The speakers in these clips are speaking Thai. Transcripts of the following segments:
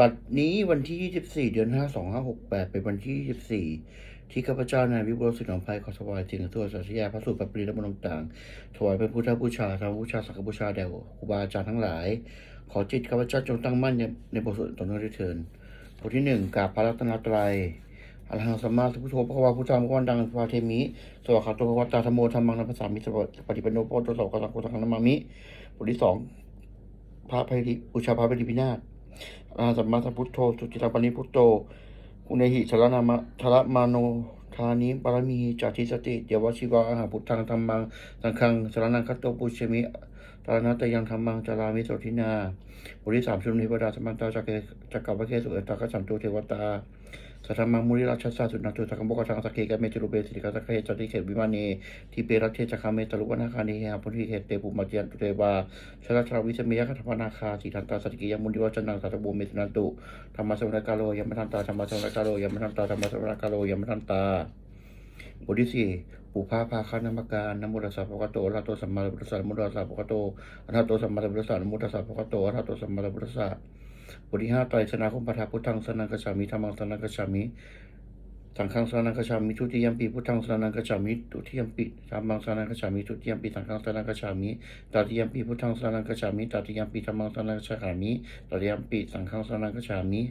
บัดนี้วันที่ 24 เดือน 5 2568 เป็นวันที่ 24 ที่ข้าพเจ้านายวิบุตรสินของภัยขอถวายสิ่งทั่วสัตยาพระสูตรปรีและมนต์ต่างถวายเป็นพุทธบูชาธรรมบูชาสักบูชาแด่ครูบาอาจารย์ทั้งหลาย ขอจิตข้าพเจ้าจงตั้งมั่นในบทสวดตนนี้เถิดบทที่หนึ่งกาบพระรัตนตรัยอรหังสัมมาสัมพุทโธพระวาพุทธามกวันดังพระเทมิสวัสดิ์ตัวพระวัตตาธรรมโมธรรมังนัพสามิสวัสดิ์ปฏิปนโนโพธิโสกัสสังโฆสังฆนามามิบทที่สองพระภัยริบูชาพระภัยริพินาศ อาสัมมาสัมพุทโธ สุจิตาปนิพุทโธกุเนหิชลนามะชลมาโนทานิปารมีจัติสติ เดวชิวาอาหาพุทธังธรรมังสังฆังสรนังคัตโตปุชมิตานาตยังธรรมังจารามิโสทินาบุริสามชุนนิพดาสมันตาจักเกจักกะวะเคสุเอตากะสันตุเทวตา สัทธมังมุริราชสาสุนันตุสักขมกชังสักเคกะเมจุรุเบสิริกาสักเคจติเขตวิมานีทีเปรัตเทจักขเมตลุวนาคานีหาพุทธิเขตเตปุมาเจียนตุเตวาชลชราวิสเมียคัตพนาคาสีทันตาสติกิยมุนิวัจนังสัตบุเมตุนันตุธรรมสวรกาโลยมทันตาธรรมสวรกาโลยมทันตาธรรมสวรกาโลยมทันตาบทที่สี่ปุพาภาคานามการนโมตัสสะภะคะโตอะระหะโตสัมมาสัมพุทธัสสะนโมตัสสะภะคะโตอะระหะโตสัมมาสัมพุทธัสสะนโมตัสสะภะคะวะโตอะระหะโตสัมมาสัมพุทธัสสะ บทที่ห้าไตรสนาคมปทาพุทธังสนังกัจฉามิธรรมังสนังกัจฉามิสังฆังสนังกัจฉามิทุติยมปีพุทธังสนังกัจฉามิทุติยมปีธรรมังสนังกัจฉามิทุติยมปีสังฆังสนังกัจฉามิตติยมปีพุทธังสนังกัจฉามิตติยมปีธรรมังสนังกัจฉามิตติยมปีสังฆังสนังกัจฉามิ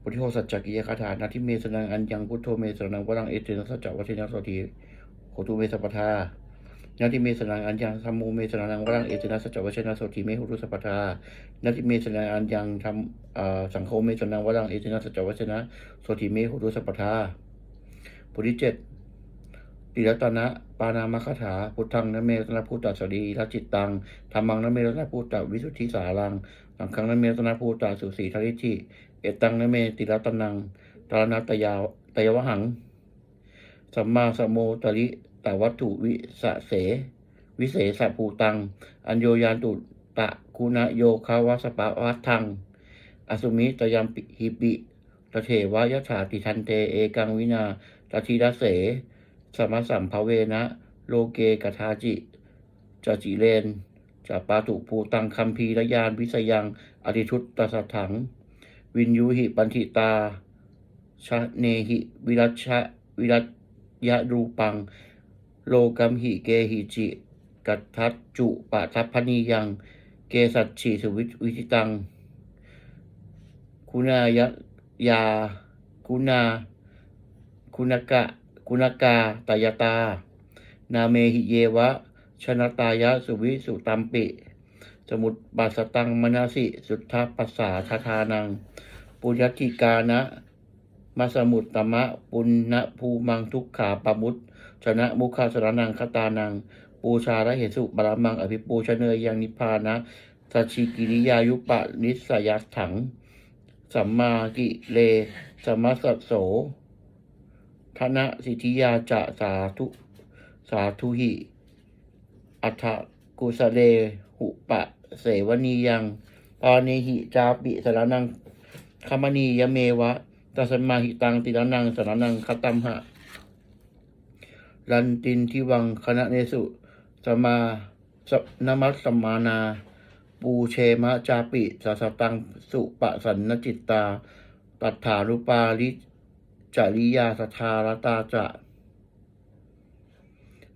พุทธิโหสัจจกิยคาถานาทิเมสนังอัญญังพุทโธเมสนังวรังเอเตนะสัจจวัฒนสทีโหตุเมสปปทา นาทิเมสนังอัญญังธรรมโมเมสนังวรังเอเตนะสัจวัฒนโสทีเมหุรุสปทานาทิเมสนังอัญญังธรรมอ่าสังโฆเมสนังวรังเอเตนะสัจวัฒนโสทีเมหุรุสปทาบทที่เจ็ดติรตนะปานามคาถาพุทธังนเมตนะพุทตัสดีรัจิตตังธรรมังนเมตนะพุทธวิสุทธิสารังสังฆังนเมตนะพุทธสุสีทริธิเอตังนเมติรตนังตารนัตยาตยวหังสัมมาสมโมตริ ตวัตถุวิสเส วิเศษภูตัง อัญโยยานตุตะคุณโยคาวาสปะวัตทัง อสุมิตยัมปิหิปิตเทวายถาติทันเตเอกังวินาตทีรเส สมสัมภเวนะ โลเกกทาจิจจิเลนจะปาตุภูตังคัมภีรยานวิสยังอธิทุตตสถัง วินยูหิปันธิตาชะเนหิ วิรัชะวิรัชยะรูปัง โลกัมหิเกหิจิ กัตทัจจุปะทัพพนียัง เกสัจฉิสุวิวิธิตัง คุณายะยา คุณา คุณกะ คุณกาตายตา นาเมหิเยวะ ชนตายะสุวิสุตัมปิ สมุตบาสตังมนาสิ สุทธาปัสสาทาทานัง ปุญญติกานะมาสมุตตมะปุณณภูมังทุกขาปมุต ชนะมุขาสรนังคตานัง ปูชาระเหสุบาลมัง อภิปูชเนยยังนิพพานะสัชิกิริยายุปะนิสยัสถัง สัมมากิเลสมัสสโสธนะสิทธิยาจะสาธุสาธุหิ อัฏฐกุสเลหุปะ เสวนียังปาเนหิจาปิสรนังคมณียเมวะตัสมาหิตังติรนังสรนังคตัมหะ รันตินทิวังคณะเนสุสมาสนมัสสมานา ปูเชมะจาปิสัสตังสุปะสันนจิตตาตัฏฐานุปาลิจริยาสทารตาจะ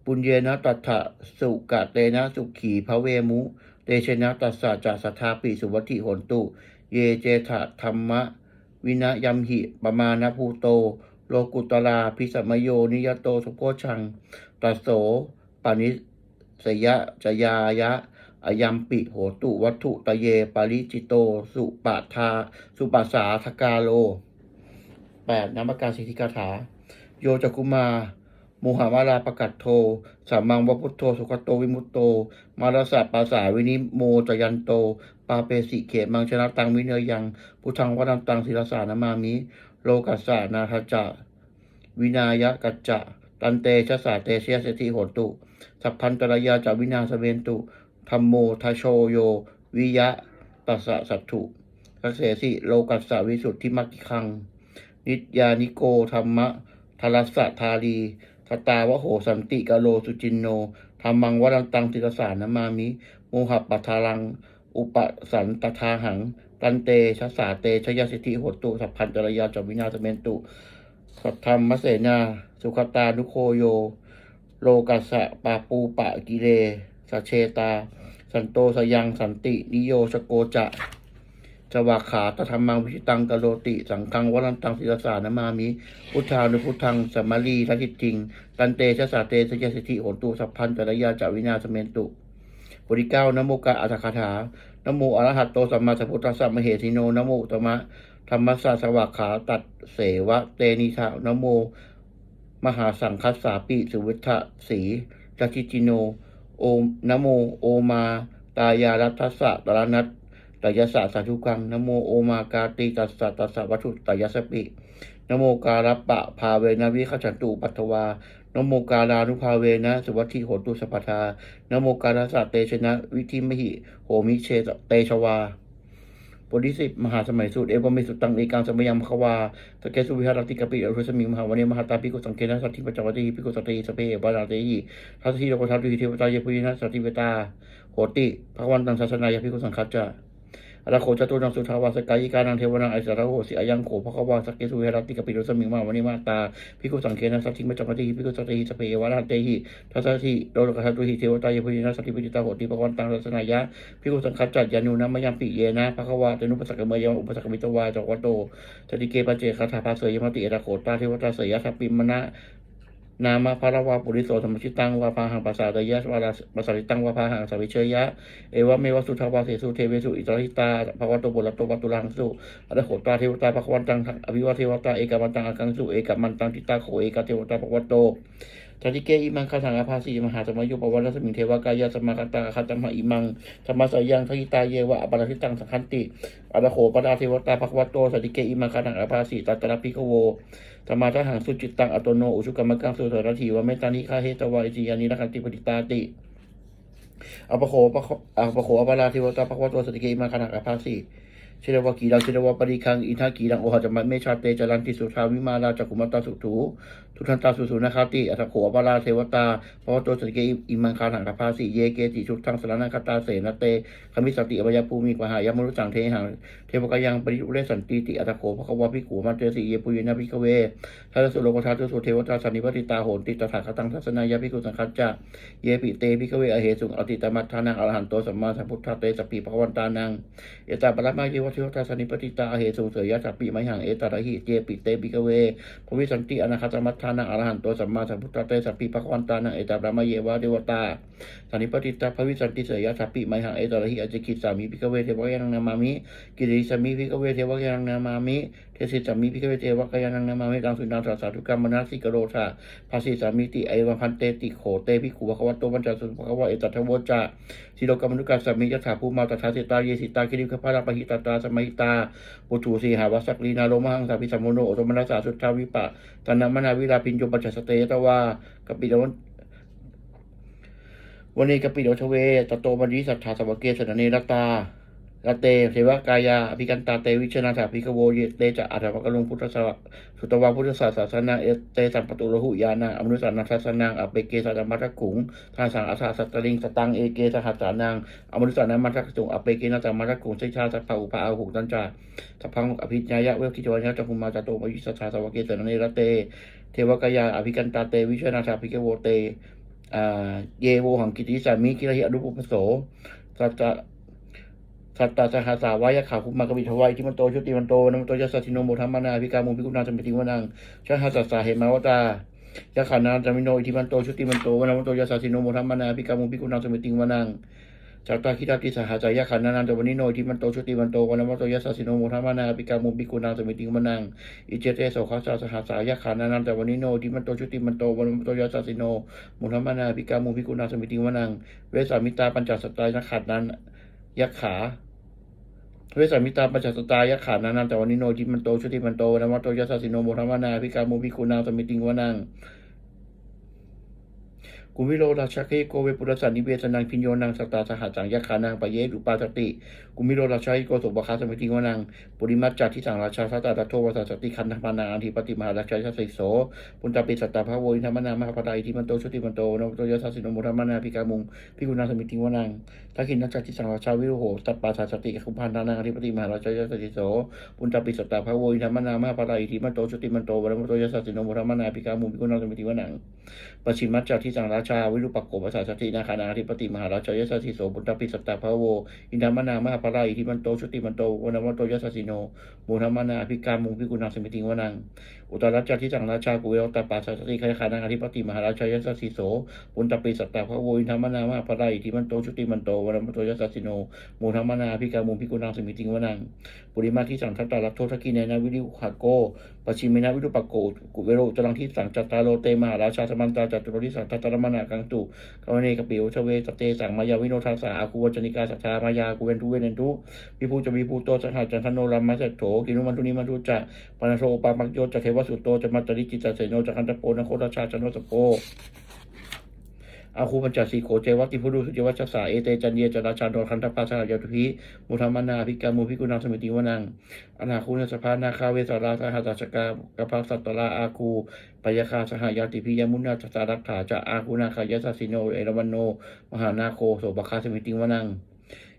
ปุญเยนะตัฐะสุกะเตนะสุขีพระเวมุเตชนะตัสสะจะสทาปิสุวัติหนตุ เยเจถะธรรมะ วินะยัมหิปมาณภูโต โลกุตลาพิสมโย นิยโตสุโพชังตัสโสปานิสยะจยายะอายัมปิโหตุวัตถุตะเย ปาริจิโต สุปะทา สุปัสสาทกาโลแปดนามการสิทธิกาถา โยจักุมาโมหามาลาประกัตโทสัมมังวพุทโธ สุขโต วิมุตโต มารสะปาสาวินิโมจยันโต ปาเปสิเขมังชนะตังวิเนยยัง พุทธังวรันตังศิลสานามามิ โลกัสสะนาทจะ วินายะกัจจะตันเตชะสาเตเชียเสติโหตุ สัพพันตรยาจาวินาสเวนตุธรรมโมทโชโย วิยะตัสสะสัตถุกเสสิโลกัสสวิสุทธิมักขิคัง นิยานิโกธรรมะทรัสสะทารีสตาวะโหสันติกาโลสุจินโนธรรมังวรันตังติรสานามามิ โมหะปัทารัง อุปสันตทาหัง ตันเตชัสาเตชยสิทธิโหตุ สัพพันตรยาจวินาศเมนตุ สัทธรรมมเสนา สุขตานุโคโย โลกัสสะปาปูปะกิเลสเชตา สันโตสยังสันติ นิโยชโกจะจวาขาตธรรมังวิชิตังกะโลติ สังฆังวรันตังศิรสานามามิพุทธานุพุทธังสมารีทัติจริง ตันเตชะสาเตสยสิทธิโหตุ สัพพันตรยาจวินาสเมนตุ บริเก้านโมกะอัตถคาถานโมอรหัตโตสัมมาสัมพุทธัสสะมเหสิโนนโมตมะธรรมสสะสวากขาตัดเสวะเตนิทานโม มหาสังคัสสาปิสุวิทะสีจักิจิโน โอมนโมโอมา ตายารัตสะตระนัตตยสสะสาธุกังนโมโอมากาติตัสสะตัสสะวัตุตยสสปินโมการัปปะภาเวนะวิขจันตุปัตวา นโมการานุภาเวนะสวัตถิโหตุสปทานโมการัสสะเตชนะ วิธิมหิโหมิเชตเตชวาบทที่สิบมหาสมัยสูตรเอวเมสุตังเอกังสมยยมภควาสเกสุวิหารติกปิอรุสมิงมหาวันเนมหาตาปิกุสังเกนะสัตถิปจวัติปิกุสติสเปเอวาราเตหิทัสสีโลกทัตุหิเทวตายพุยินะสัตติเวตาโหติภควันตังศาสนายพิกุสังคัจจะ อรโคจตุนังสุทาวาสกายิกานังเทวนังไอสารโหสิอายังโขภควาสเกสุวิหารติกปิอรุสมิงมาวันเนมาตาปิกุสังเกนะสัตถิปัจจวัติปิกุสติสเปเอวาราเตหิทัสสีโลกทัตุหิเทวตายพุยินะสัตติปิจิตาโหติภควันตังศาสนายะพิกุสังคัจจัดยานุนะมยังปิเยนะภควาตนุปสักกะเมยอุปสักกมิตวาจกวัตโตสติเกปเจคาถาภาเสยมติเอตโขตาเทวตาเสยทัพปิมนะ นามะภารวาปุริโสธรรมชิตังวาพาหังปัสสาตยะวาราปัสสาริตังวาพาหังสาวิเชยะ เอวะเมวสุทาวาเสสุเทเวสุอิตริตาภควโตบุรตโตวัตุลังสุอรโขตาเทวตาภควันตังอภิวาเทวตาเอกมันตังอากังสุเอกมันตังทิตาโขเอกเทวตาภควโตทัติเกอิมังคาถังอาภาสีมหาสมัยยุปวัตสมิงเทวกายาสมาคตาคาตมะอิมังธรรมสยังทักิตาเยวะอปาราทิตังสังคันติอรโขปดาเทวตาภควโตสัติเกอิมังคาถังอาภาสีตัตระพิกโว ธรรมาทหังสุจิตตังอัตโนอุชุกรรมกังสุตรถีวะเมตานิคาเฮตวายจียานิรักันติปฏิตาติอปโขอปโขอปราทิวตาภควโตสัติเกมังคาถังอภาสี เชลวากีรังเชลวาปริคังอินทากีรังโอหะจมัตเมชาเตจารันติสุทาวิมาลาจักขุมตตาสุถูทุทันตาสุสุนาคาติอัตโขอปาราเทวตาพระตโตสติเกอิมังคาถังคาภาสีเยเกติชุทังสรนังคตาเสนเตคมิสติอภยภูมิกวหายมรุจังเทหังเทวกายังปริยุเรสันติติอัตโขภควาภิกขุมันเตสิเยปุยนาภิกเวทัสสุโลกทัสสุเทวตาสันนิปติตาโหนติตถาคตังทัศนายาภิกุสังคัจจะเยปิเตภิกเวอเหสุงอติตมัทธานังอรหันโตสัมมาสัมพุทธเตสปีภควันตานังเอตาปรมาเยวชิวตาสนิปติตาเหสุเสยยะสัปปิมหังเอตระหิเจปิเตปิกเวภวิสันติอนาคตมัทธานังอรหันโตสัมมาสัมพุทธเตสัพพิภควันตานังเอตาปรมเยวะเดวตาสนิปติตาภวิสันติเสยยะสัปปิมหังเอตระหิอจกิสามีปิกเวเทวะยังนามามิกิริสามีปิกเวเทวะยังนามามิ เทศิสามีปิกเวเทวะยังนามามิตังสุนันทสาธุกรรมนาสิกโรธาภาสิสามิติไอวังคันเตติโขเตภิขุภควโตปัญจสุภควะเอตัทวจาสิโลกรรมนุกัสสมิยถาภูมาตถาเสตาเยสิตาคิริคพาราปหิตตาสมัยตาปุถุสีหาวสักลีนาโลมังสาพิสัมโมโนโอตมนัสสาสุทธาวิปะตานามนาวิลาพินโยปัจจสเตตวากปิดวันวันนี้กปิโดชเวตโตบันวิสัทธาสวเกสนเนรตา ลาเตเทวกายาอภิกันตาเตวิชนาถาภิกโวเยเตจะอัฏฐวกลุงพุทธสวะสุตวาพุทธศาสสนาเอเตสัมปตุระหุยานาอมนุสานัสสนังอเปเกสัตมัทกุงทาสังอาสาสัตตลิงสตังเอเกสหัสสานังอมนุสานัมัทกุงอเปเกนัสมัทกุงเชชาสัพพะอุปาอาหุตันจาสัพพังอภิญญายะเวคิจวัญญะจักุมาจโตมยุสัทธาสวเกสนเนรเต เทวกายาอภิกันตาเตวิชนาถาภิกโวเตอ่าเยโวหังกิติสามิกิริยอนุปุปโสสัจ จะสัตตาสหัสาวายขาคุมากบิทวายที่มันโตชุติมันโตนมันโตยัสสะทิโนโมธรรมนาภิกามุภิกุณาสมิติวนังชาหัสสาเหมาวตายะขานาจามิโนอิทิมันโตชุติมันโตวันมันโตยัสสะทิโนโมธรรมนาภิกามุภิกุณาสมิติวนังจัตตาคิตาติสหัสายะขานานันตวันิโนอิทิมันโตชุติมันโตวนามันโตยัสสิโนโมธรรมนาภิกามุภิกุณาสมิติวนังอิเจเตโสขัสสะสหัสายะขานานันตวันิโนอิทิมันโตชุติมันโตวนามันโตยัสสิโนโมธรรมนาภิกามุภิกุณาสมิติวนังเวสามิตาปัญจสัตตายนักขัดนั้น ยักขาเวสามิตาปัจจสตายักขานานันแต่วันนี้โนจิมันโตชุติมันโตนะวัตโตยัสสะสิโนโมธรรมนาพิกาโมพิคุนาสมิติงวนัง กุมิโลราชาเคโกเวปุรสันนิเวสนังพิญโยนังสตาสหัสังยคานังปะเยอุปาสติ กุมิโลราชาเคโกสุบคาสมิติวนังปุริมัจจทิสังราชาสัตตาตโทวสัสสติคันธมานังอันธิปติมหาราชาสิโสปุณตปิสัตตาภะโวอินทมนามหาปตาอิทิมันโตชุติมันโตนโตยสัสสิโนมุธรรมนาภิกามุงพิกุณาสมิติวนังทักขินนัจจาทิสังราชาวิโรโหสัตปาสัสติคุพันธานังอธิปติมหาราชาสิโสปุณตปิสัตตาภะโวอินทมนามหาปตาอิทิมันโตชุติมันโตวโตยสัสินมุธรรมนาภิกามุงพิกุณาสมิติวนังปชิมัจจทิสังราชาวิรุปกโกภาษาสตินาคานาธิปติมหาราชยสัสสิโสบุตตปิสตตาภาโวอินทามนามหาภราอิทิมันโตชุติมันโตวนวัตโตยสัสสิโนมูธรรมนาภิการมุงพิกุณาสมิติงวนัง อุตรัจจาทิสังราชากุเวรตปาสสติคาคานาธิปติมหาราชยสัสสิโสบุตตปิสตตาภาวโวินทามนามาภราอิทิมันโตชุติมันโตวนามโตยสัสสิโนโมธรรมนาภิการมุพิกุณาสมิติงวนังปุริมาทิสังทัตตาลัทโททกินเนนะวิริวหาโกปชิมินาวิรุปโกกุเวโรจรังทิสังจัตตาโลเตมหาราชาสมันตาจัตุรทิสังทัตตารมนากังตุกวเนกปิวชเวสเตสังมายาวิโนทัสสะอาคูวจนิกาสัทธามายากูเวนทุเวเนนทุวิภูจะวิภูโตสหัจันทโนรัมมัสโถกินุมันทุนิมันทุจะปานโทปามักโยจะเทวสุตโตจะมัตริจิตาเสโนจะคันตะโปนะโคราชาชนสโปอาคูปัญจสีโขเจวัติพุรุสุเจวัชสาเอเตจันเยจราชาโดคันตปัสสะยตุพิมุธรรมนาภิกามุภิกุณังสมิติวนังอนาคูนสภานาคาเวสาราสหัสสกากะพัสสัตตราอาคูปยคาสหายาติพิยมุนาจตารักขาจะอาคูนาคายสัสิโนเอราวันโน มหานาโคโสบคาสมิติวนัง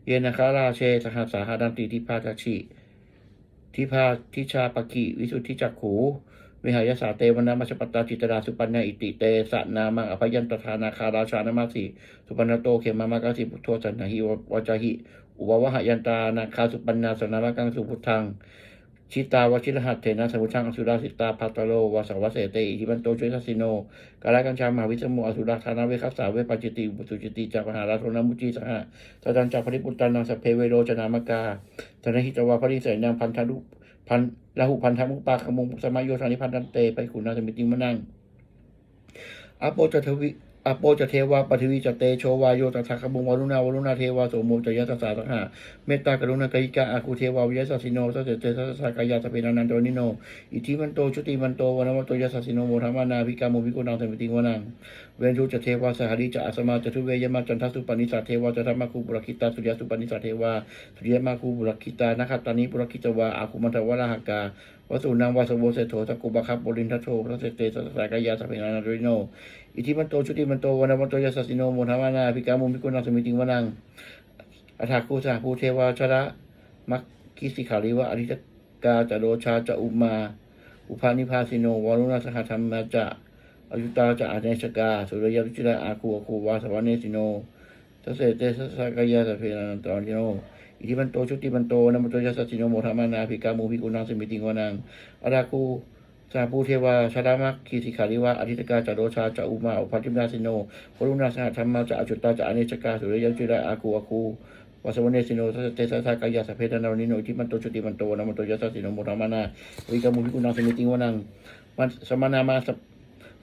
เยนาคาราเชสหัสสาหาดันติทิพาทชิทิพาทิชาปกิวิสุทธิจักขู วิหายสาเตวนามัชปตาจิตราสุปัญญาอิติเตสะนามังอภยันตทานาคาราชานามาสีสุปันโตเขมามากาสิพุทโธสันหิวจาหิ อุบวะหยันตานาคาสุปัญญาสนามากังสุพุทธังชิตาวชิรหัตเถนะสมุชังอสุราสิตาภัตโลวาสวัสเสเตอิทิมันโตช่วยทัสสิโนกาลกัญชามหาวิสมุอสุราธานาเวคัสสาเวปัจจิติอุปสุจิติจากมหาราชนามุจีสหะตจันจากพริปุตตานังสเพเวโรจนามกาธนหิตวาพริเสนางพันธนุ พันลาหุพันธมุปาคมุงสมัยโยธานิพันธันเตไปขุนนาสมิติมนังอโปจทวิ อโปจะเทวาปฐวิจเตโชวายโยตถาคบุงวรุณาวรุณาเทวาโสโมจยตัสสาสหะเมตตากรุณากยิกาอาคูเทวาวิยสัสสิโนสัจเตสัสสากายาสเปนานันโตนิโน อิทิมันโตชุติมันโตวนวันโตยสัสสิโนโมธรรมานาภิกาโมภิกุณังเสมิติวนังเวนทุจเทวาสหริจะอาสมาจทุเวยมาจันทสุปนิสาเทวาจะธรรมคูบุรคิตาสุริยสุปนิสาเทวาสุริยมาคูบุรคิตานัคตานิบุรคิตวาอาคุมันทวราหกาวสุนังวาสโวเสโถสกุบะคับบุรินทโทพระเสเตสัสสากายาสเปนานันโตนิโน อิทิมันโตชุติมันโตวันวันโตยสัสสิโนโมทาวานาภิกามุมิกุณาสมิติวนังอัฏฐาคูสาภูเทวาชระมักคิสิขาริวะอริตกาจะโดชาจะอุมา อุปานิพาสิโนวารุณาสหธรรมมาจะอายุตาจะอาเนชกา สุริยรุจิระอาคูอาคูวาสวาเนสิโนทัสเสเตสัสกายาสเพนันตรนิโน อิทิมันโตชุติมันโตนัมโตยสัสสิโนโมทามานาภิกามุภิกุณาสมิติงวนังอัฏฐาคูสาภูเทวาชาดามักคีสิขาริวะอธิตกาจาโรชาจาอุมาอุปัติมนาสิโนวรุณาสหธรรมาจะอจุตตาจะอเนชกาสุริยจุระอาคูอาคูวาสวเนสิโนทัสเตสัสากายาสเพตนานิโนที่มันโตชุติมันโตนะมันโตยัสสิโนโมธรรมานาวิกามุวิกุณาสมิติงวนังมันสมานามา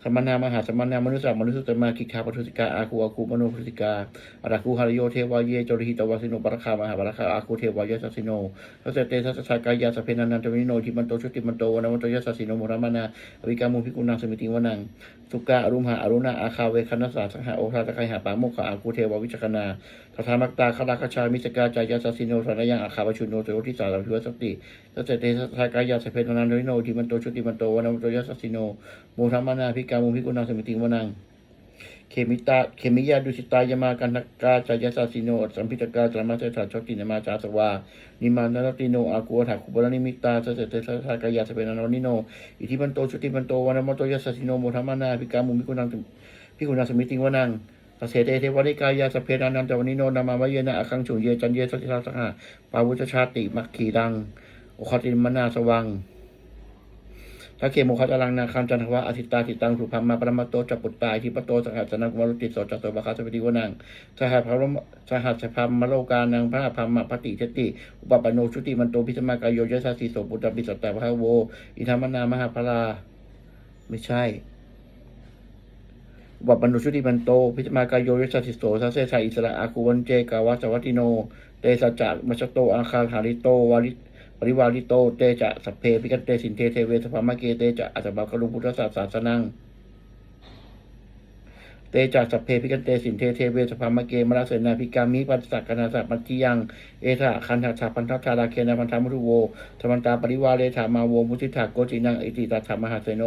สมนามหาสมนามนุสามนุษย์ตมาคิขาปทุสิกาอาคูอาคูมโนปทุสิกาอาราคูหารโยเทวาเยจริหิตวาสิโนปรคามหาปรคาอาคูเทวายสัสสิโนทัสเตทัสสากายาสเพนันนันตวิโนทิมันโตชุติมันโตวันวันโตยัสสิโนโมรมานาอวิกามุพิกุณังสมิติวนังสุกาอรุมหาอรุณาอาคาเวคณสาสังหาโอทาตะไคหาปาโมกขอากูเทววิจกนาตถามักตาคลาคชามิสกาจายาสสิโนสารยังอาคาปชุนโนเตโรทิสาสัมพิวสติทัสเตทัสสากายาสเพนันนันตวิโนทิมันโตชุติมันโตวันวันโตยัสสิโนโมรามานาพิกามุพิกุณังสมิติวนังเคมิตาเคมิยาดุสิตายามากันกาจายาสาสิโนสัมพิตกาสามาเตถาชตินมาจาสวานิมานนติโนอากูถาคุบรนิมิตาสเสเตสากายาสเปนานนิโนอิทิมันโตชุติมันโตวันมโตยาสสิโนโมธรรมานาภิกามุมิกุนังพิกุณาสมิติวนัง ตเสเตเทวริกายาสเพนานันตวนิโนนามาวเยนะอคังฉุเยจันเยสติสาสังหะปาวุชชาติมักขีดังโอคติมนาสวังถ้าเคโมคัตอลังนาคามจันทวะอธิตาติตังสุภามมาปรมาโตจักปุตตาอิทิปโตสังหัสนักุมารติโสจัตโตบาคาสปิติวนังสหัสพรมสหัสพรมโลกานังพระพรมปฏิเทติ อุปปโนชุติมันโตพิสมากายโยยสัสสิโสปุตตปิสัตตะพะโว อิธรรมนามหาพลาไม่ใช่ อุปปโนชุติมันโต พิจมากายโยยสัสสิโสสัสเซชัยอิสระอาคูวันเจกาวะสวัติโน เตสัจจมัชโตอาคาหาริโตวาริปริวาริโต เตจะสัพเพพิกันเตสินเทเทเวสภามะเกเตจะอัตตบากรุพุทธศาสสาสนัง เตจัสสพเพพิกันเตสินเทเทเวสภามเกมราเสนาพิกามิปัสสักกนาสัพมัติยัง เอธะคันธาชาพันธชาดาเคนาพันธามุทุโวธรรมตาปริวาเลธามาโวมุทิถาโกจินังอิติตาธรรมหาเสโน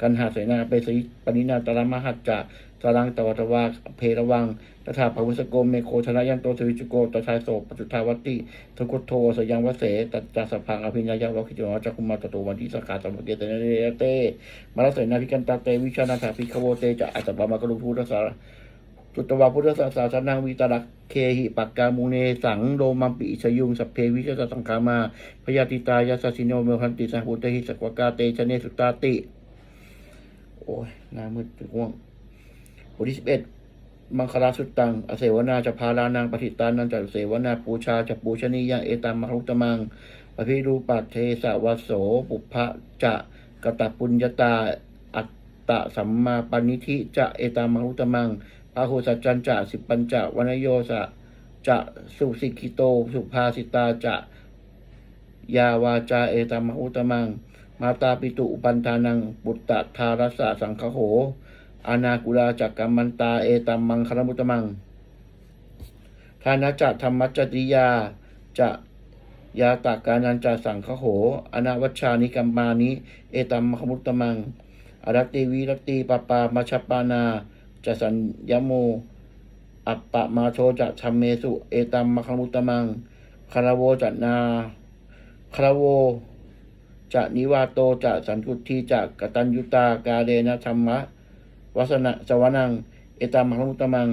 กันหาเสนาเปสิปนินาตระมหัจจะ ตรังตวัตวาเพระวังตถาภวุสโกเมโคธนะยันโตสวิจุโกตถายโสปจุทาวัตติทกุตโทสยังวเสตัจจสพังอภิญญายาวคิจวัจักคุมาตโตวันที่สกาสมเกตเนเรเตมาลเสนาภิกันตาเตวิชานาถาภิกขโวเตจะอัตตบามากรุภูตสารจุตวาพุทธศาสาสนังวิตรักเคหิปักกามูเนสังโลมัมปิชยุงสัพเพวิชาสังคามาพยาติตายาสสิโนเมหันติสหุเตหิสกวกาเตชเนสุตาติ โอ้ยหน้ามืดง่วง บทที่สิบเอ็ดมังคลาสุตตัง อเสวนาจะพาลานังปฏิตานังจัเสวนาปูชาจะปูชนียังเอตามมรุตมังปภิรูปัตเทสวโสปุพะจะกตปุญญาตา อัตตะสัมมาปณิธิจะเอตามมรุตมังพาหุสัจจันจะสิปัญจะวนโยสะจะสุสิกิโต สุภาสิตาจะยาวาจาเอตามหุตมัง มาตาปิตุอุปันธานังบุตตะทารัสสะสังคโห อานากุลาจักกัมมันตาเอตัมมังคารมุตตมังทานาจัธรรมจติยาจะยาตากานันจะสังคโห อนาวัชานิกัมมานิเอตัมมคมุตตมังอรัตติวีรติปปามาชปานาจะสัญญโม อัปปะมาโชจะชัมเมสุ เอตัมมคมุตตมังคารโวจะนาคารโวจะนิวาโตจะสันตุทีจะกตัญยุตากาเดนะธรรมะ วัสนะสวนัง เอตามังมุตมัง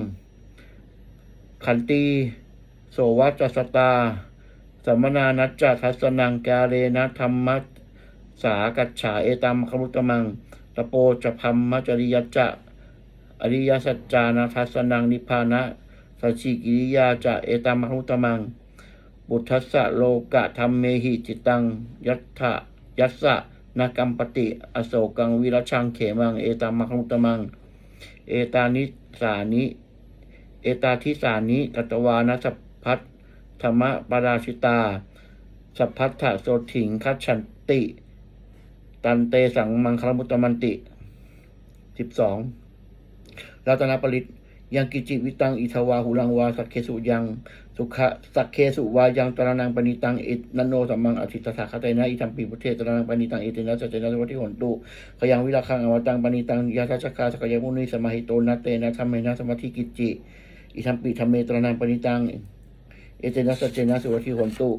ขันตีโสวัจสตาสัมมนานัจจทัสนังกาเลนะธรรมัสากัจฉาเอตามคมุตมังตะโปจะพัมมจริยจะอริยสัจจานาทัสนังนิพพานะสัจฉิกิริยาจะเอตามคมุตตมัง บุทัสสะโลกะธรรมเมหิจิตัง ยัตถะยัสสะ นากัมปติอโศกังวิรชังเขมัง เอตามคมุตมัง เอตานิสานิ เอตาทิสานิกัตวานัสพพัทธรรมปราชิตา สัพพัทธโสถิงคัจฉันติ ตันเตสังมังคลมุตตมันติสิบสองรัตนปริตยังกิจิวิตังอิทวาหุลังวาสักเคสุยัง สุขะสักเคสุวายังตระนังปณิตังอินโนสัมมังอธิตถาคตนะอิทัมปีพุทเทตระนังปณิตังอิตินะสัจเจนะสวัติหนตุขยังวิราคังอวตังปณิตังยาทัชกาสกยมุนีสมาหิโตนะเตนะธรรมเมนะสมาธิกิจจิอิทัมปีธรรมเมตระนังปณิตังเอเตนะสัจเจนะสุวัติหนตุ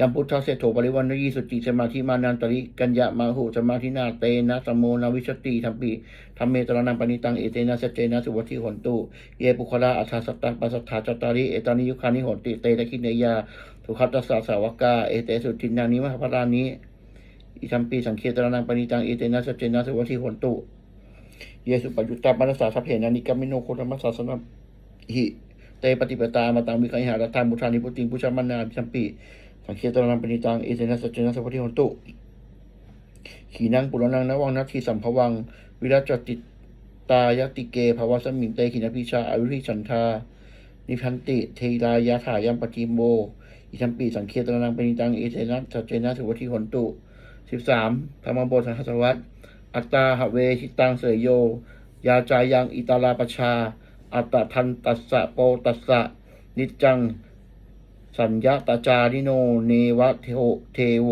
ยัมพุทธเสโถปริวันยีสุจิสมาธิมานันตริกัญญามาหุสมาธินาเตนะสมโมนาวิชติธรรมปิธรรมเมตรนังปณิตังเอเตนะสเจนะสุวัติหนตุเยปุคลาอัฏฐสัตตังปัสสัทธาจตาริเอตานิยุคานิหนติเตตะคิเนยาทุขัตตสสะสาวกาเอเตสุทินานิมหาพรานิอิทัมปีสังเคตรนังปณิตังเอเตนะสเจนะสุวัติหนตุเยสุปยุตตาปัสสะสัพเพนานิกัมมิโนโคธรรมสสสนะหิเตปฏิปตามาตังวิคัยหารัตามุทานิพุติงพุชามันนาพิสัมปี สังเกตนังปณิตังเอเตนะสัจเจนะสัพพิหนตุ ขีนังปุรนังนวังนัตถีสัมภวัง วิรัจจติตายติเกภาวะสมิงเตขีนพิชาอวิริฉันทานิพันติเทรายาถายัมปฏิโมอิทัมปีสังเกตนังปณิตังเอเตนะสัจเจนะสุวัติหนตุสิบสามธรรมบทสังฆสวัตอัตตาหเวชิตังเสยโย ยาจายังอิตาลาปชา อัตตทันตัสสะโปตัสสะนิจจัง สัญญาตาจาริโน เนวะเทโอเทโว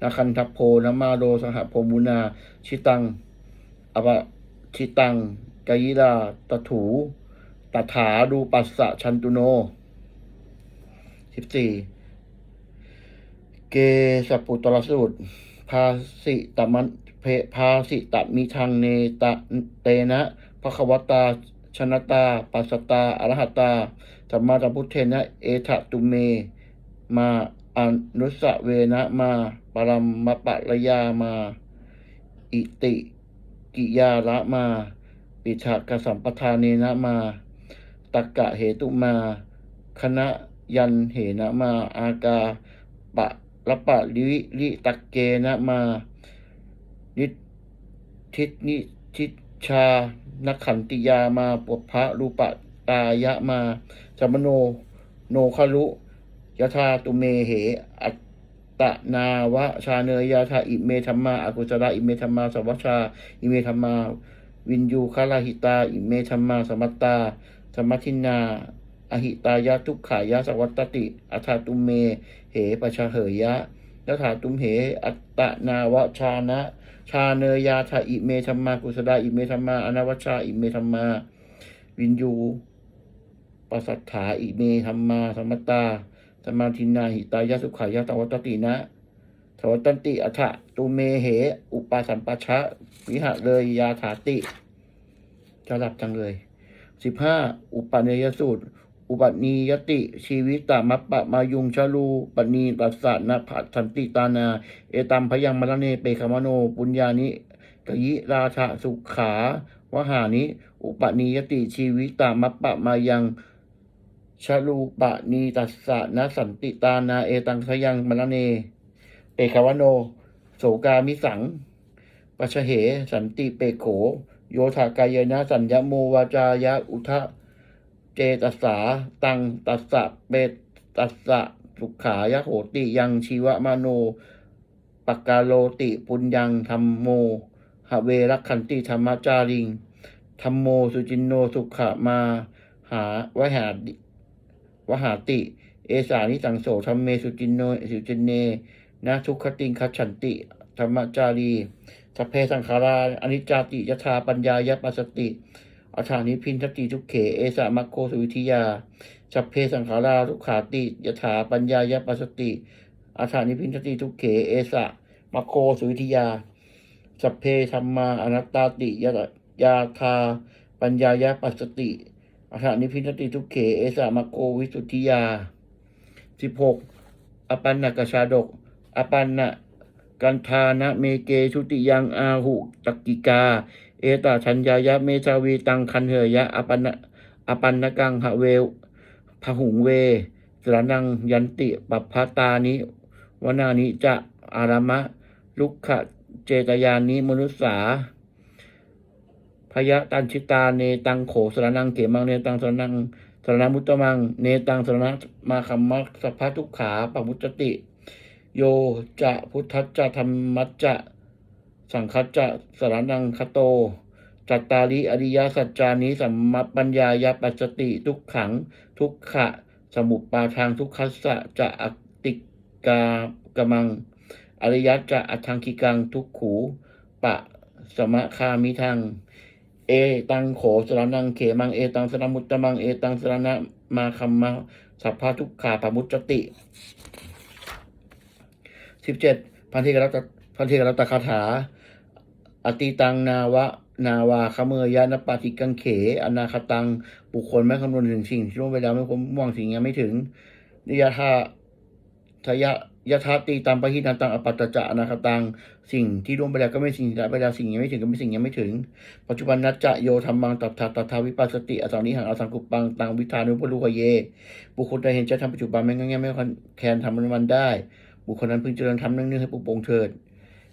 นาคันทัพโพนามาโดสหพมุนา ชิตังอปะชิตังกายิลาตถูตถาดูปัสสะชันตุโนสิบสี่เกสปุตรสูตร ภาสิตมันเพภาสิตมิทังเนตะเตนะภควตา ชนตา ปัสสตาอรหัตตาสัมมาสัมพุทเทนะ เอทะตุเม มาอนุสะเวนะมา ปรัมมปะระยามา อิติกิยาละมา ปิชากสัมปทานเนนะมา ตักกะเหตุมา คณะยันเหนะมา อากาปะละปะลิวิลิตักเกนะมานิทิศนิทิ ชานักขันติยามาปุพพะรูปะตายะมาสัมโน โนคารุยะธาตุเมเห อัตตนาวะชาเนยยะธาอิเมธรรมาอากุศลอิเมธรรมาสวัชชา อิเมธรรมา วินยูคาราหิตา อิเมธรรมาสมัตตาสมัทินาอหิตายะทุกขายะสวัตตติอัฏฐาตุเม เหปชะเหยะยะถาตุมเห อัตตนาวชานะ ชาเนยาทาอิเมธรรมากุสดาอิเมธรรมาอนาวชาอิเมธรรมา วินยูปัสสัทธาอิเมธรรมาสมัตตาสมาทินาหิตายะสุขายะตวัตตินะสวัตตันติอัฏฐะตุเมเห อุปาสัมปชะ วิหะเลยยาถาติจะหลับจังเลยสิบห้าอุปเนยสูตร อุปนียติ ชีวิตตามัปปะมายุงชาลูปนีตัสสะนะผัสสันติตานา เอตัมพยังมรณเนเปคามโน ปุญญานิกยิราชะสุขาวหานิ อุปนียติชีวิตตามัปปะมายังชาลูปะนีตัสสะนะสันติตานา เอตังสยังมรณเนเปคาวโน โสกามิสังปัชเห สันติเปโข โยธากายนะสัญญโมวาจายะอุทะ เจตสาตังตัสสะเปตัสสะสุขายะโหติยังชีวมโนปกาโลติปุญญังธรรมโมหเวรักขันติธรรมจาริงธรรมโมสุจินโนสุขะมาหาวหาดิวหาติ เอสานิสังโสธรรมเมสุจินโนสุจินเนนะทุกขติงคัฉันติธรรมจารีสเพสังขาราอนิจจติยถาปัญญายปัสสติ อัฏฐานิพินทัติทุกเข เอสามัคโคสุวิทยาสัพเพสังขาราทุกขาติยถาปัญญายปัสสติอัฏฐานิพินทัติทุกเข เอสะมัคโคสุวิทยาสัพเพธรรมาอนัตตาติยะยาธาปัญญายปัสสติอัฏฐานิพินทัติทุกเข เอสามัคโควิสุทธิยาสิบหกอปันนกชาดก อปันนะกันทานะเมเกชุติยังอาหุตกิกา เอตาชัญญายะเมชาวีตังคันเหยะอปันนะอปันนกังหะเววพหุงเวสรนังยันติปัปพตานิวนานิจะอารมะ ลุกขะเจตยานิมนุษสาพยะตันชิตาเนตังโขสรนังเขมังเนตังสรนังสรณมุตตมัง เนตังสรณมาคัมมัสสัทุกขาปมุตติ โยจะพุทธจะธรรมัจจะ สังคัจจะสรนังคโต จัตตาริอริยสัจจานิสัมมปัญญายาปัสติ ทุกขัง ทุกขะ สมุปปาทางทุกขัสสะจะอติกากมัง อริยจะอัตถังคิกังทุกขูปะสมะคามิทัง เอตังโขสรนังเขมังเอตังสรมุตตมังเอตังสรณะมาคัมมะสัพพะทุกขาปมุจติสิบเจ็ดพันธิกรัตพันธิกรัตคาถา อติตังนาวะนาวาคเมยานปาติกังเข อนาคตัง บุคคลไม่คำนวณถึงสิ่งที่ล่วงไปแล้วไม่ควรมองสิ่งยังไม่ถึง นิยธาทยะยะธาตีตามปะหินันตังอปัตตจะอนาคตัง สิ่งที่ล่วงไปแล้วก็ไม่สิ่งที่ได้ไปแล้วสิ่งยังไม่ถึงก็ไม่สิ่งยังไม่ถึง ปัจจุบันนัจจะโยธรรมังตัทธาตัทธาวิปัสสติอสังนิหังอสังกุปังตังวิธานุปลุกเย บุคคลใดเห็นจะทำปัจจุบันไม่งั้นไม่แคนทำมันวันได้ บุคคลนั้นพึงเจริญทำเนื่องๆให้ปุโปงเถิด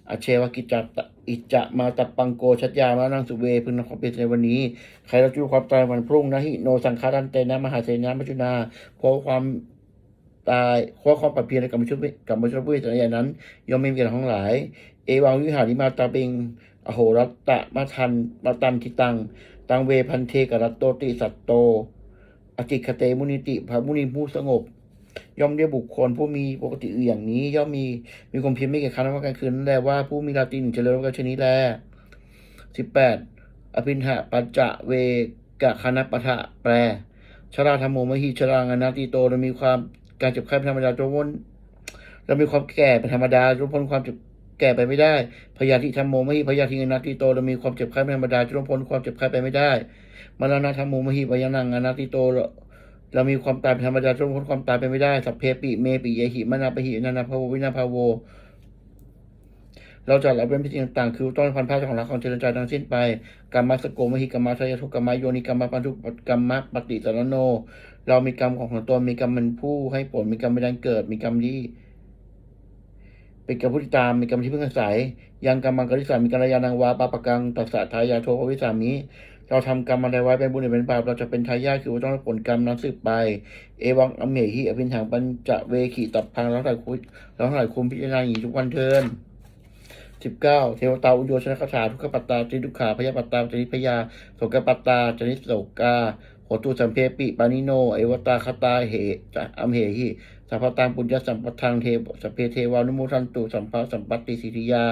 อเชวกิจจตอิจจะมาตับปังโกชัดยามานังสุเวพึงนำความเป็นในวันนี้ ใครเราจูความตายวันพรุ่งนะฮิโนสังคารันเตนะมหาเสนามัจจุนาเพราะความตายเพราะความปรับเพียรในกรรมชุบกรรมชุบวิจารณญาณนั้นย่อมไม่มีกันทั้งหลาย เอวังวิหาริมาตาเบงอโหรัตตะมาทันมาตันทิตัง ตังเวพันเทกรัตโตติสัตโต อจิคเตมุนิติพระมุนีผู้สงบ ย่อมเรียกบุคคล ผู้มีปกติอื่นอย่างนี้ ย่อมมีมีความเพียรไม่แก่คันว่ากลางคืนนั่นแลว่าผู้มีราตรีหนึ่งเจริญว่าชนี้แลสิบแปดอภินหะปัจจะเวกะคณปะทะแปลชราธรรมโมมหิชรางอนาติโตเรามีความการเจ็บไข้เป็นธรรมดาจวนเรามีความแก่เป็นธรรมดาจนพ้นความเจ็บแก่ไปไม่ได้ พยาธิธรรมโมมหิพยาธิอนาติโตเรามีความเจ็บไข้เป็นธรรมดาจนพ้นความเจ็บไข้ไปไม่ได้มรณะธรรมโมมหิพยานังอนาติโต เรามีความตายเป็นธรรมดาจนพ้นความตายไปไม่ได้ สัพเพปิเมปิเยหิมนาปหินานาภาโววินาภาโว เราจะรับเป็นพิธีต่างๆ คือต้นพันธุ์ผ้าของรักของเจริญใจทั้งสิ้นไปกรรมสโกมหิกรรมทยทุกกรรมโยนิกรรมปันทุกรรมปฏิสารโน เรามีกรรมของของตนมีกรรมเป็นผู้ให้ผลมีกรรมเป็นการเกิด มีกรรมที่เป็นกรรมผู้ที่ตามมีกรรมที่เพิ่งอาศัยยังกรรมังกริสามีกัลยาณังวาปาปะกังตัสสะทายาโทภวิสามิ เราทำกรรมอะไรไว้เป็นบุญหรือเป็นบาปเราจะเป็นทายาทคือว่าต้องผลกรรมนั้นสืบไป เอวังอเมหิอภินถังปัญจเวขีตับพังแล้วหลายคุยแล้วหลายคุมพิจารณาอย่างทุกวันเทินสิบเก้าเทวตาอุโยชนะคาถาทุกขปัตตาจิทุกขาพยาปัตตาจริพยาโสกปัตตาจริโสกาโหตุสัมเพปิปานิโน เอวตาคตาเหจอัมเหหิสัพพตังปุญญสัมปทังเทสพเพเทวานุโมทันตุสัมภาสัมปติสิทธิยา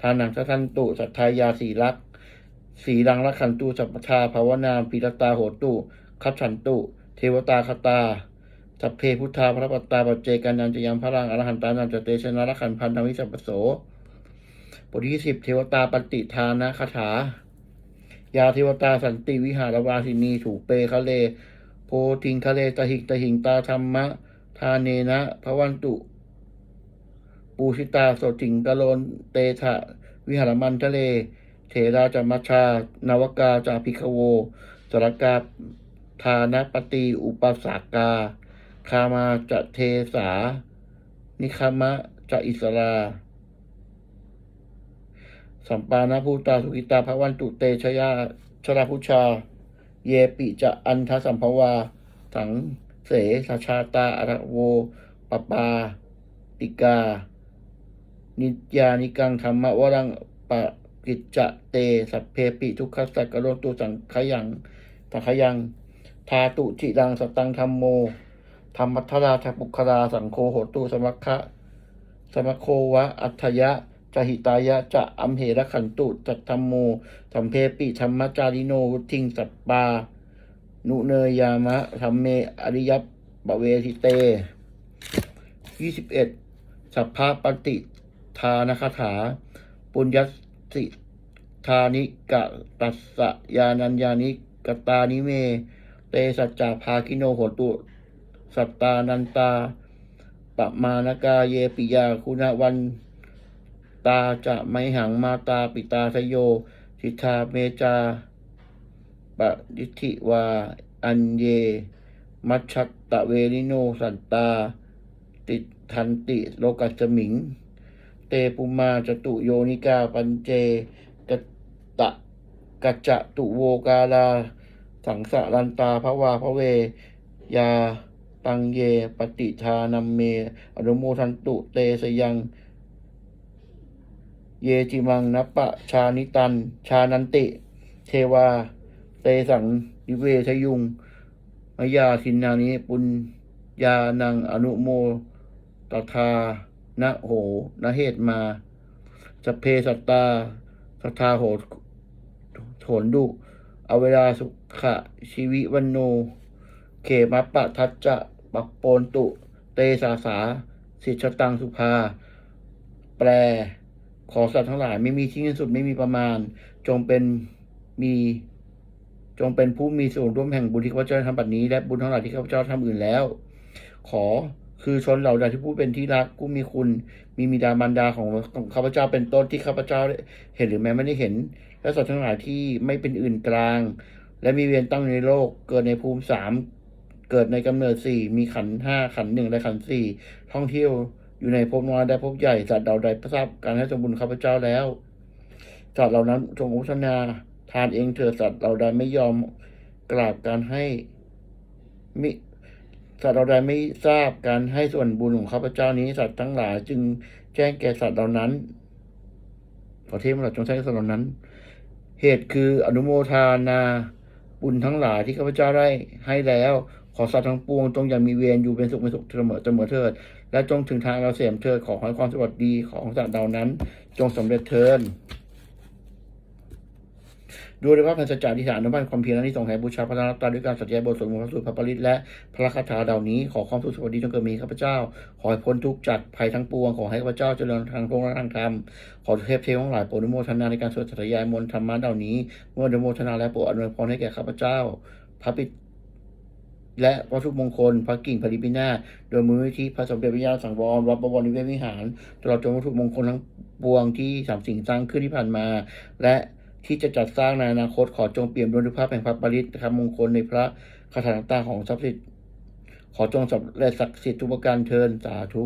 ทานังสัทันตุสัทธายาสีลักษ สีรังรักขันตุสัพพทาภาวนามปีรตาโหตุคัจฉันตุ เทวตาคตาสัพเพพุทธาพระปัตตาปัจเจกันนันจะยังพระรังอรหันตานันจะเตชนะรักขันพันธวิสัพโสบทที่สิบเทวตาปฏิทานะคาถา ยาเทวตาสันติวิหารวาสินีถูเปคะเล โพธิงคะเลตหิกตหิงตาธรรมะ ทาเนนะพระวันตุ ปูชิตาโสติงกะโลนเตถะวิหารมันทะเล เถราจามัชานาวกาจาพิคโว สรกาทานปฏิอุปสากา คามาจะเทสา นิคามะจะอิสราสัมปานาภูตาสุกิตาภวันตุเตชยาชราพุชา เยปิจะอันทสัมภวา สังเสสชาตาอระโวปปาติกา นิยานิกังธรรมวรังปะ กิจจะเต สัพเพปิทุกขสักกะโลตุสังขยังสังขยัง ทาตุจิรังสตังธรรมโมธรรมัทราทปุคลาสังโฆโหตุสมัคคะสมคโควะ อัฏฐยะจหิตายะจะอัมเหระขันตุจัตธรรมโมสัมเพปิธรรมจาริโนทิงสัปปา นุเนยยามะธรรมเมอริยบเวทิเตยี่สิบเอ็ดสัพพะปฏิทานคาถา ปุญญ สิทานิกะตัสสะยานัญญานิกตานิเม เตสัจจาภาคิโนโหตุสัตตานันตาปะมานกาเยปิยาคุณวันตาจะไมหังมาตาปิตาทโยทิทาเมจาปดิธิวา อันเย มัชชัตตะเวริโนสันตา ติทันติโลกัสสมิง เตปุมาจตุโยนิกาปัญเจกตะกัจจตุโวกาลา สังสารันตาภวาพระเวยาตังเยปฏิทานัมเม อนุโมทันตุเตสยัง เยจิมังนปะชานิตัน ชานันติ เทวา เตสังวิเวทยุงมยาทินนานิปุญญานังอนุโมตทา นะโหนะเหตุมาสเพสัตตาสัทธาโหโถนดุเอาเวลาสุขะชีวิวันโนเขมัปะทัจจะปัปโปนตุ เตสาสา สิชตังสุภา แปล ขอสัตว์ทั้งหลายไม่มีที่สิ้นสุดไม่มีประมาณ จงเป็นมีจงเป็นผู้มีส่วนร่วมแห่งบุญที่ข้าพเจ้าทำบัดนี้และบุญทั้งหลายที่ข้าพเจ้าทำอื่นแล้ว ขอ คือชนเหล่าใดที่ผู้เป็นที่รักผู้มีคุณ มีมิดามารดาของของข้าพเจ้าเป็นต้นที่ข้าพเจ้าเห็นหรือแม้ไม่ได้เห็น และสัตว์ทั้งหลายที่ไม่เป็นอื่นกลาง และมีเวรตั้งในโลก เกิดในภูมิสามเกิดในกำเนิดสี่มีขันห้าขันหนึ่งและขันสี่ท่องเที่ยวอยู่ในภพน้อยและภพใหญ่สัตว์เหล่าใดทราบการให้สมบูรณ์ข้าพเจ้าแล้วสัตว์เหล่านั้นจงอุทนาทานเองเถิดสัตว์เหล่าใดไม่ยอมกราบการให้มิ สัตว์เหล่าใดไม่ทราบการให้ส่วนบุญของข้าพเจ้านี้สัตว์ทั้งหลายจึงแจ้งแก่สัตว์เหล่านั้น ขอเทพเราจงใช้สัตว์เหล่านั้น เหตุคืออนุโมทานาบุญทั้งหลายที่ข้าพเจ้าได้ให้แล้ว ขอสัตว์ทั้งปวงจงอย่ามีเวรอยู่เป็นสุขเป็นสุขเสมอเสมอเถิด และจงถึงทางเราเสียมเถิดขอให้ความสวัสดีของสัตว์เหล่านั้น จงสำเร็จเถิด ด้วยพระพันธจาริฐานอนุบันความเพียรและที่ส่งแห่บูชาพระรัตนตรัยด้วยการสัตย์ใจบทสวดมนต์พระสูตรพระปริตและพระคาถาเหล่านี้ขอความสุขสวัสดีจงเกิดมีข้าพเจ้า ขอให้พ้นทุกข์จากภัยทั้งปวง ขอให้ข้าพเจ้าเจริญทางพระและทางธรรม ขอเทพเทวทั้งหลายโปรดอนุโมทนาในการสวดสัตยายมนต์ธรรมะเหล่านี้เมื่ออนุโมทนาและโปรดอนุโมทนาให้แก่ข้าพเจ้าพระปิตและวัตถุมงคล พระกิ่งพระริปินาโดยมือที่พระสมเด็จพระญาณสังวรวัดบวรนิเวศวิหาร ตลอดจนวัตถุมงคลทั้งปวงที่สามสิ่งสร้างขึ้นที่ผ่านมา และ ที่จะจัดสร้างในอนาคตขอจงเปี่ยมด้วยภาพแห่งพระปริตคำมงคลในพระคาถาต่างๆของทรัพย์สิทธิ์ขอจงสำเร็จศักดิ์สิทธิ์ทุกประการเทินสาธุ